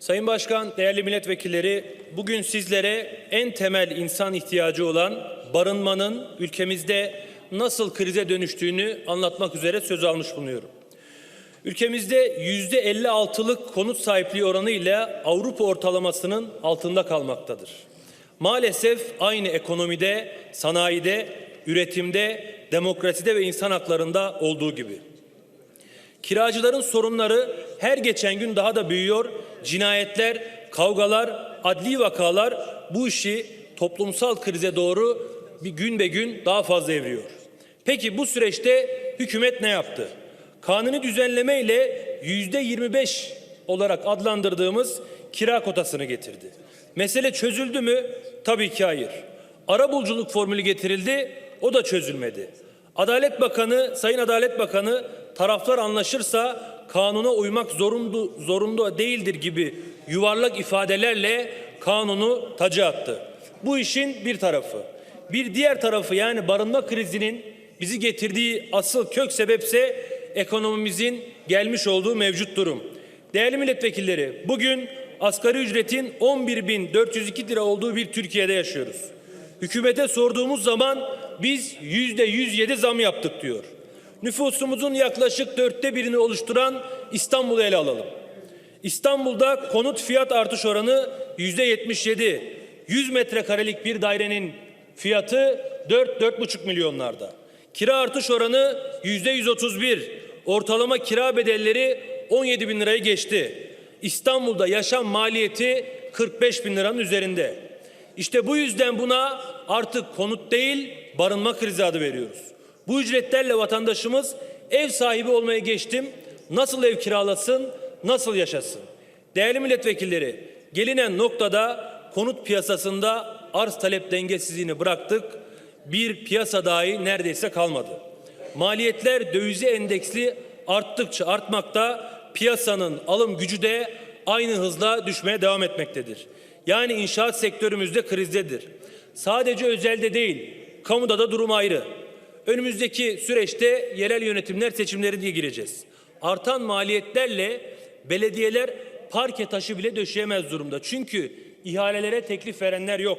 Sayın Başkan, değerli milletvekilleri, bugün sizlere en temel insan ihtiyacı olan barınmanın ülkemizde nasıl krize dönüştüğünü anlatmak üzere söz almış bulunuyorum. Ülkemizde yüzde 56'lık konut sahipliği oranı ile Avrupa ortalamasının altında kalmaktadır. Maalesef aynı ekonomide, sanayide, üretimde, demokraside ve insan haklarında olduğu gibi. Kiracıların sorunları her geçen gün daha da büyüyor. Cinayetler, kavgalar, adli vakalar bu işi toplumsal krize doğru bir gün be gün daha fazla evriyor. Peki bu süreçte hükümet ne yaptı? Kanuni düzenleme ile yüzde 25 olarak adlandırdığımız kira kotasını getirdi. Mesele çözüldü mü? Tabii ki hayır. Arabuluculuk formülü getirildi, o da çözülmedi. Adalet Bakanı, Sayın Adalet Bakanı taraflar anlaşırsa kanuna uymak zorunlu, zorunlu değildir gibi yuvarlak ifadelerle kanunu taca attı. Bu işin bir tarafı. Bir diğer tarafı yani barınma krizinin bizi getirdiği asıl kök sebepse ekonomimizin gelmiş olduğu mevcut durum. Değerli milletvekilleri bugün asgari ücretin 11.402 lira olduğu bir Türkiye'de yaşıyoruz. Hükümete sorduğumuz zaman biz yüzde 107 zam yaptık diyor. Nüfusumuzun yaklaşık dörtte birini oluşturan İstanbul'u ele alalım. İstanbul'da konut fiyat artış oranı yüzde 77. 100 metrekarelik bir dairenin fiyatı 4-4,5 milyonlarda. Kira artış oranı yüzde 131. Ortalama kira bedelleri 17 bin lirayı geçti. İstanbul'da yaşam maliyeti 45 bin liranın üzerinde. İşte bu yüzden buna artık konut değil barınma krizi adı veriyoruz. Bu ücretlerle vatandaşımız ev sahibi olmaya geçtim. Nasıl ev kiralasın, nasıl yaşasın? Değerli milletvekilleri, gelinen noktada konut piyasasında arz talep dengesizliğini bıraktık. Bir piyasa dahi neredeyse kalmadı. Maliyetler dövize endeksli arttıkça artmakta, piyasanın alım gücü de aynı hızla düşmeye devam etmektedir. Yani inşaat sektörümüzde krizdedir. Sadece özelde değil, kamuda da durum ayrı. Önümüzdeki süreçte yerel yönetimler seçimleri diye gireceğiz. Artan maliyetlerle belediyeler parke taşı bile döşeyemez durumda. Çünkü ihalelere teklif verenler yok.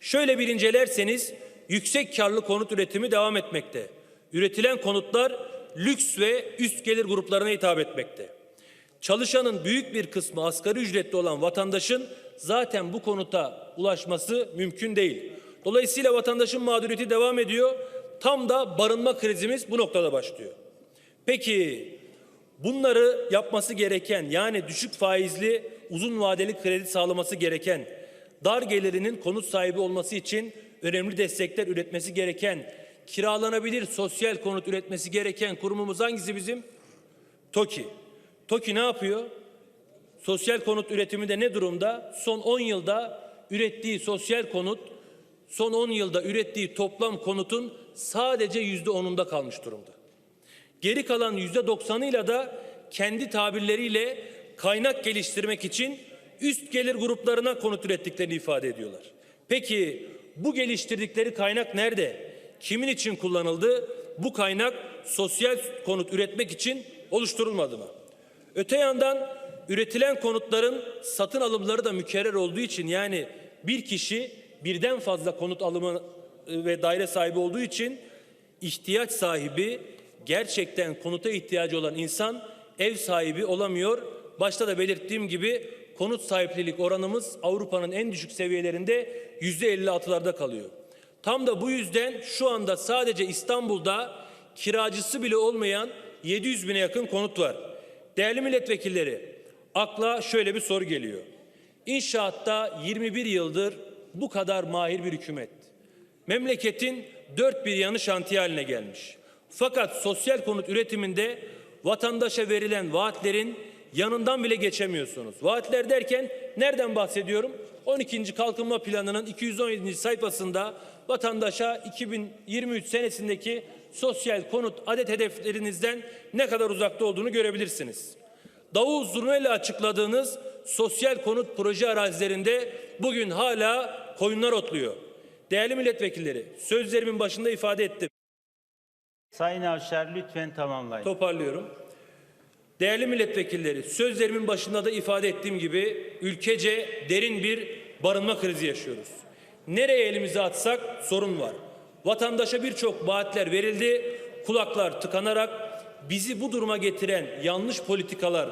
Şöyle bir incelerseniz yüksek karlı konut üretimi devam etmekte. Üretilen konutlar lüks ve üst gelir gruplarına hitap etmekte. Çalışanın büyük bir kısmı asgari ücretli olan vatandaşın zaten bu konuta ulaşması mümkün değil. Dolayısıyla vatandaşın mağduriyeti devam ediyor. Tam da barınma krizimiz bu noktada başlıyor. Peki bunları yapması gereken yani düşük faizli uzun vadeli kredi sağlaması gereken dar gelirinin konut sahibi olması için önemli destekler üretmesi gereken kiralanabilir sosyal konut üretmesi gereken kurumumuz hangisi bizim? TOKİ. TOKİ ne yapıyor? Sosyal konut üretiminde ne durumda? Son 10 yılda ürettiği sosyal konut, son 10 yılda ürettiği toplam konutun sadece yüzde onunda kalmış durumda. Geri kalan yüzde doksanıyla da kendi tabirleriyle kaynak geliştirmek için üst gelir gruplarına konut ürettiklerini ifade ediyorlar. Peki bu geliştirdikleri kaynak nerede? Kimin için kullanıldı? Bu kaynak sosyal konut üretmek için oluşturulmadı mı? Öte yandan üretilen konutların satın alımları da mükerrer olduğu için yani bir kişi birden fazla konut alımı e, ve daire sahibi olduğu için ihtiyaç sahibi gerçekten konuta ihtiyacı olan insan ev sahibi olamıyor. Başta da belirttiğim gibi konut sahiplilik oranımız Avrupa'nın en düşük seviyelerinde yüzde 56'larda kalıyor. Tam da bu yüzden şu anda sadece İstanbul'da kiracısı bile olmayan 700 bine yakın konut var. Değerli milletvekilleri, akla şöyle bir soru geliyor. İnşaatta 21 yıldır bu kadar mahir bir hükümet. Memleketin dört bir yanı şantiye haline gelmiş. Fakat sosyal konut üretiminde vatandaşa verilen vaatlerin yanından bile geçemiyorsunuz. Vaatler derken nereden bahsediyorum? 12. Kalkınma Planı'nın 217. sayfasında vatandaşa 2023 senesindeki sosyal konut adet hedeflerinizden ne kadar uzakta olduğunu görebilirsiniz. Davul zurnayla açıkladığınız sosyal konut proje arazilerinde bugün hala koyunlar otluyor. Değerli milletvekilleri, sözlerimin başında ifade ettim. Sayın Avşar lütfen tamamlayın. Toparlıyorum. Değerli milletvekilleri, sözlerimin başında da ifade ettiğim gibi ülkece derin bir barınma krizi yaşıyoruz. Nereye elimizi atsak sorun var. Vatandaşa birçok vaatler verildi, kulaklar tıkanarak bizi bu duruma getiren yanlış politikalar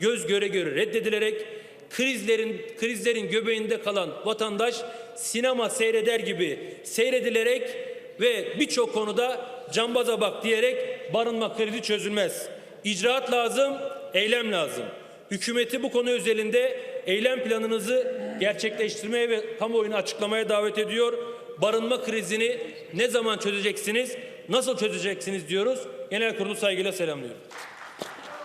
göz göre göre reddedilerek krizlerin krizlerin göbeğinde kalan vatandaş sinema seyreder gibi seyredilerek ve birçok konuda cambaza bak diyerek barınma krizi çözülmez. İcraat lazım, eylem lazım. Hükümeti bu konu özelinde eylem planınızı gerçekleştirmeye ve kamuoyuna açıklamaya davet ediyor. Barınma krizini ne zaman çözeceksiniz, nasıl çözeceksiniz diyoruz. Genel kurulu saygıyla selamlıyorum.